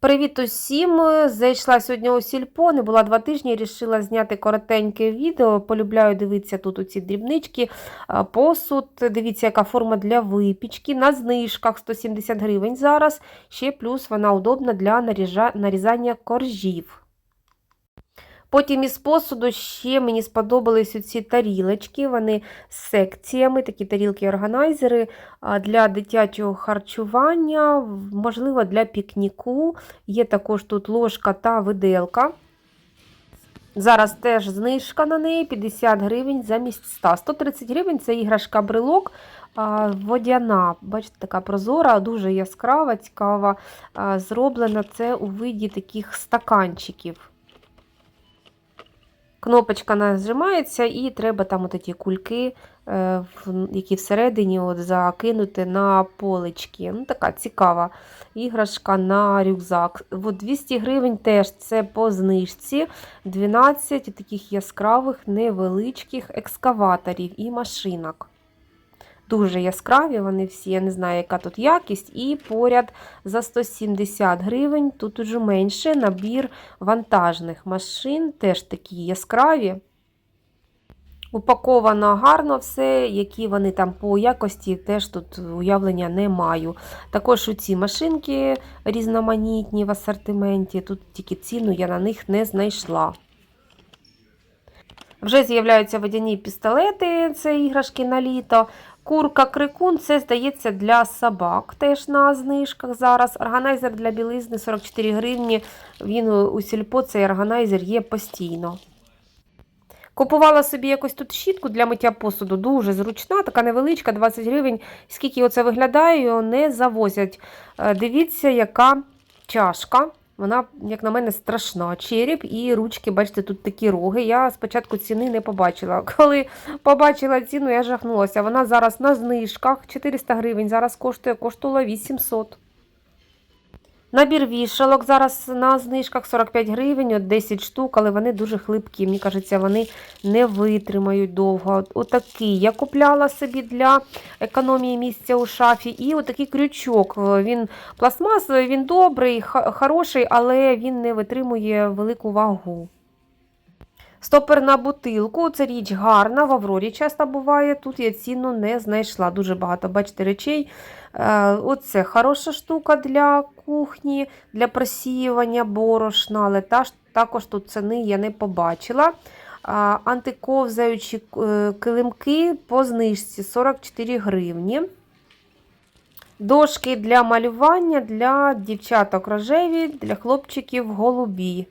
Привіт усім! Зайшла сьогодні у сільпо, не була два тижні, вирішила зняти коротеньке відео. Полюбляю дивитися тут оці дрібнички, посуд. Дивіться, яка форма для випічки. На знижках 170 гривень зараз. Ще плюс вона удобна для нарізання коржів. Потім із посуду ще мені сподобались оці тарілочки. Вони з секціями, такі тарілки-органайзери для дитячого харчування, можливо, для пікніку. Є також тут ложка та виделка. Зараз теж знижка на неї 50 гривень замість 100. 130 гривень це іграшка брелок водяна. Бачите, така прозора, дуже яскрава, цікава. Зроблена це у виді таких стаканчиків. Кнопочка нажимається, і треба там от ті кульки, е, які всередині от закинути на полички. Ну, така цікава іграшка на рюкзак. От 200 гривень теж це по знижці. 12 таких яскравих невеличких екскаваторів і машинок. Дуже яскраві вони всі, я не знаю, яка тут якість. І поряд за 170 гривень, тут уже менше набір вантажних машин, теж такі яскраві. Упаковано гарно все, які вони там по якості, теж тут уявлення не маю. Також ці машинки різноманітні в асортименті, тут тільки ціну я на них не знайшла. Вже з'являються водяні пістолети, це іграшки на літо. Курка крикун це здається для собак. Теж на знижках зараз. Органайзер для білизни 44 гривні. Він у сільпо цей органайзер є постійно. Купувала собі якось тут щітку для миття посуду, дуже зручна, така невеличка, 20 гривень. Скільки оце виглядає, його не завозять. Е, Дивіться, яка чашка. Вона, як на мене, страшна. Череп і ручки, бачите, тут такі роги. Я спочатку ціни не побачила. Коли побачила ціну, я жахнулася. Вона зараз на знижках 400 гривень, зараз коштує, коштувала 800. Набір вішалок зараз на знижках 45 гривень, от 10 штук, але вони дуже хлипкі. Мені кажеться, вони не витримають довго. От- Отакий я купляла собі для економії місця у шафі. І отакий крючок. Е, Він пластмасовий, він добрий, хороший, але він не витримує велику вагу. Стопер на бутилку. Це річ гарна, в Аврорі часто буває. Тут я ціну не знайшла. Дуже багато, бачите, речей. Е, Оце хороша штука для кухні, для просіювання борошна, але та також тут ціни я не побачила. Антиковзаючі е, килимки по знижці 44 гривні. Дошки для малювання для дівчаток рожеві, для хлопчиків голубі.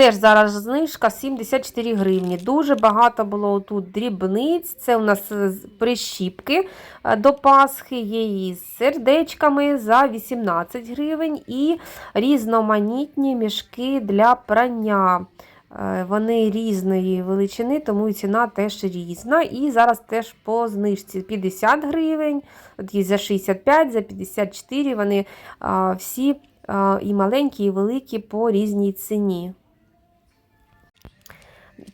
Теж зараз знижка 74 гривні. Дуже багато було тут дрібниць. Це у нас е, прищіпки е, до Пасхи, є і з сердечками за 18 гривень і різноманітні мішки для прання. Е, Вони різної величини, тому і ціна теж різна. І зараз теж по знижці 50 гривень, от є за 65, за 54. Вони всі і маленькі, і великі по різній ціні.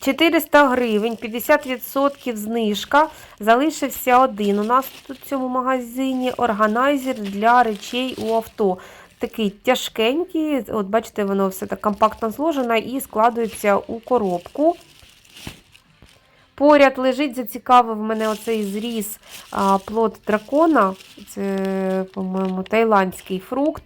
400 гривень, 50% знижка. Залишився один. У нас тут в цьому магазині органайзер для речей у авто. Такий тяжкенький, от бачите, воно все так компактно зложено і складується у коробку. Поряд лежить, зацікавив мене оцей зріз плод дракона. Це, по-моєму, тайландський фрукт.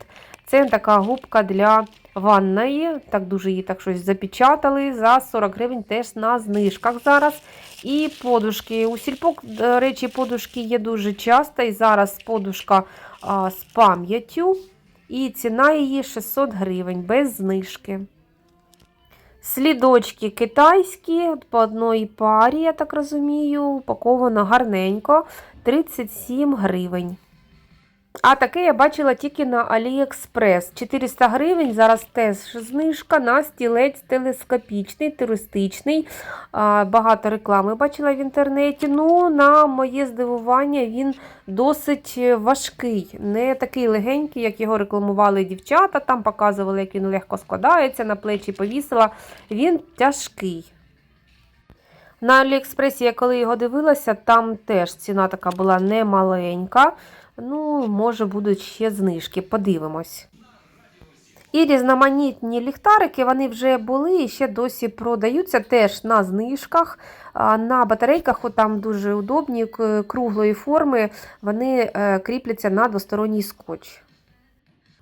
Це така губка для ванної. Так дуже її так щось запечатали. За 40 гривень теж на знижках зараз. І подушки. У сільпок, до речі, подушки є дуже часто. І зараз подушка а, з пам'яттю. І ціна її 600 гривень без знижки. Слідочки китайські, по одній парі, я так розумію, упаковано гарненько, 37 гривень. А таке я бачила тільки на AliExpress. 400 гривень, зараз теж знижка на стілець телескопічний, туристичний. Багато реклами бачила в інтернеті. Ну, на моє здивування, він досить важкий. Не такий легенький, як його рекламували дівчата. Там показували, як він легко складається, на плечі повісила. Він тяжкий. На Аліекспресі, я коли його дивилася, там теж ціна така була немаленька. Ну, може, будуть ще знижки, подивимось. І різноманітні ліхтарики, вони вже були і ще досі продаються теж на знижках. На батарейках там дуже удобні, круглої форми, вони е, кріпляться на двосторонній скотч.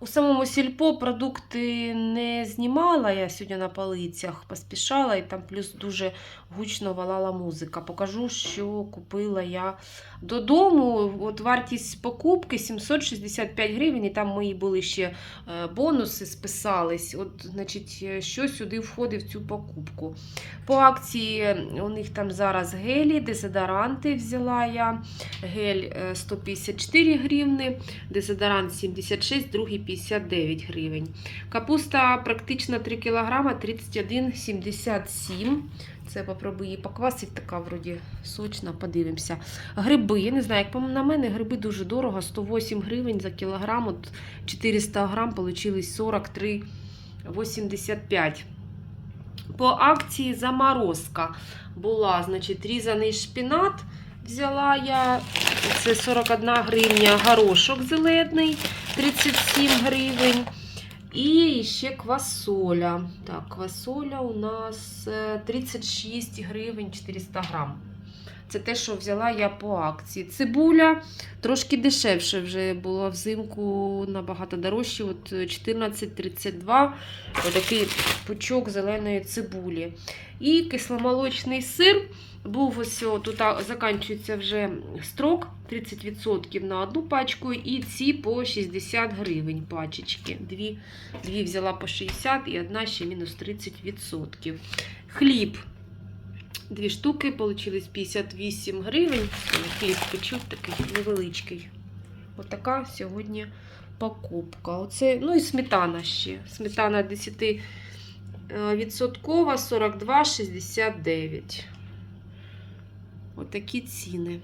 У самому сільпо продукти не знімала я сьогодні на полицях, поспішала і там плюс дуже гучно валала музика. Покажу, що купила я додому. От вартість покупки 765 гривень, і там мої були ще е, бонуси списались. От, значить, е, що сюди входить в цю покупку. По акції е, у них там зараз гелі, дезодоранти взяла я. Гель е, 154 гривни, дезодорант 76, другий 59 гривень. Капуста практично 3 кг 31,77. Це попробую її поквасити, така вроді сочна, подивимося. Гриби, я не знаю, як на мене, гриби дуже дорого, 108 гривень за кілограм, от 400 грам получились 43,85. По акції заморозка була, значить, різаний шпінат взяла я, це 41 гривня, горошок зелений, 37 гривень. І ще квасоля. Так, квасоля у нас е, 36 гривень 400 грам. Це те, що взяла я по акції. Цибуля трошки дешевше вже було взимку набагато дорожче. От 14,32 отакий пучок зеленої цибулі. І кисломолочний сир був ось тут а, закінчується вже строк 30% на одну пачку, і ці по 60 гривень пачечки. Дві, дві взяла по 60 і одна ще мінус 30%. Хліб. Дві штуки, получились 58 гривень. Хліб печу такий невеличкий. Отака сьогодні покупка. Оце, ну і сметана ще. Сметана 10 е, відсоткова 42,69. Отакі ціни.